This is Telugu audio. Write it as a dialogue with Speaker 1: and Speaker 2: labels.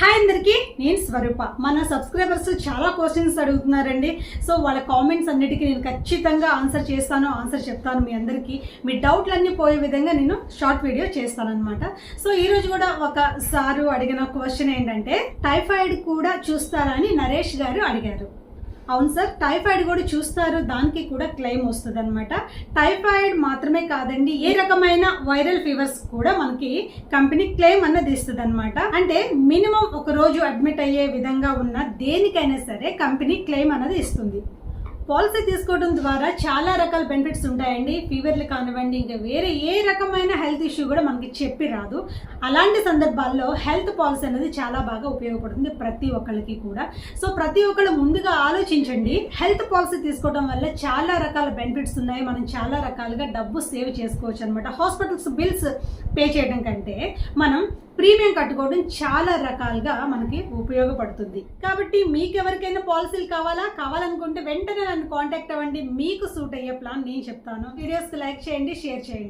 Speaker 1: హాయ్ అందరికీ నేను స్వరూప. మన సబ్స్క్రైబర్స్ చాలా క్వశ్చన్స్ అడుగుతున్నారండి. సో వాళ్ళ కామెంట్స్ అన్నిటికీ నేను ఖచ్చితంగా ఆన్సర్ చేస్తాను ఆన్సర్ చెప్తాను మీ అందరికీ. మీ డౌట్లన్నీ పోయే విధంగా నేను షార్ట్ వీడియో చేస్తాను అనమాట సో ఈరోజు కూడా ఒక సారు అడిగిన క్వశ్చన్ ఏంటంటే టైఫాయిడ్ కూడా చూస్తారా? అని నరేష్ గారు అడిగారు. అవును సార్ టైఫాయిడ్ కూడా చూస్తారు దానికి కూడా క్లెయిమ్ వస్తుంది అనమాట టైఫాయిడ్ మాత్రమే కాదండి ఏ రకమైన వైరల్ ఫీవర్స్ కూడా మనకి కంపెనీ క్లెయిమ్ అన్నది ఇస్తుంది అనమాట అంటే మినిమం ఒక రోజు అడ్మిట్ అయ్యే విధంగా ఉన్న దేనికైనా సరే కంపెనీ క్లెయిమ్ అన్నది ఇస్తుంది. పాలసీ తీసుకోవడం ద్వారా చాలా రకాల బెనిఫిట్స్ ఉంటాయండి. ఫీవర్లు కానివ్వండి ఇంకా వేరే ఏ రకమైన హెల్త్ ఇష్యూ కూడా మనకి చెప్పి రాదు. అలాంటి సందర్భాల్లో హెల్త్ పాలసీ అనేది చాలా బాగా ఉపయోగపడుతుంది ప్రతి ఒక్కరికి కూడా. సో ప్రతి ఒక్కళ్ళు ముందుగా ఆలోచించండి. హెల్త్ పాలసీ తీసుకోవడం వల్ల చాలా రకాల బెనిఫిట్స్ ఉన్నాయి. మనం చాలా రకాలుగా డబ్బు సేవ్ చేసుకోవచ్చు అనమాట హాస్పిటల్స్ బిల్స్ పే చేయడం కంటే మనం ప్రీమియం కట్టుకోవడం చాలా రకాలుగా మనకి ఉపయోగపడుతుంది. కాబట్టి మీకు ఎవరికైనా పాలసీలు కావాలా? కావాలనుకుంటే వెంటనే నన్ను కాంటాక్ట్ అవ్వండి. మీకు సూట్ అయ్యే ప్లాన్ నేను చెప్తాను. వీడియోస్ లైక్ చేయండి షేర్ చేయండి.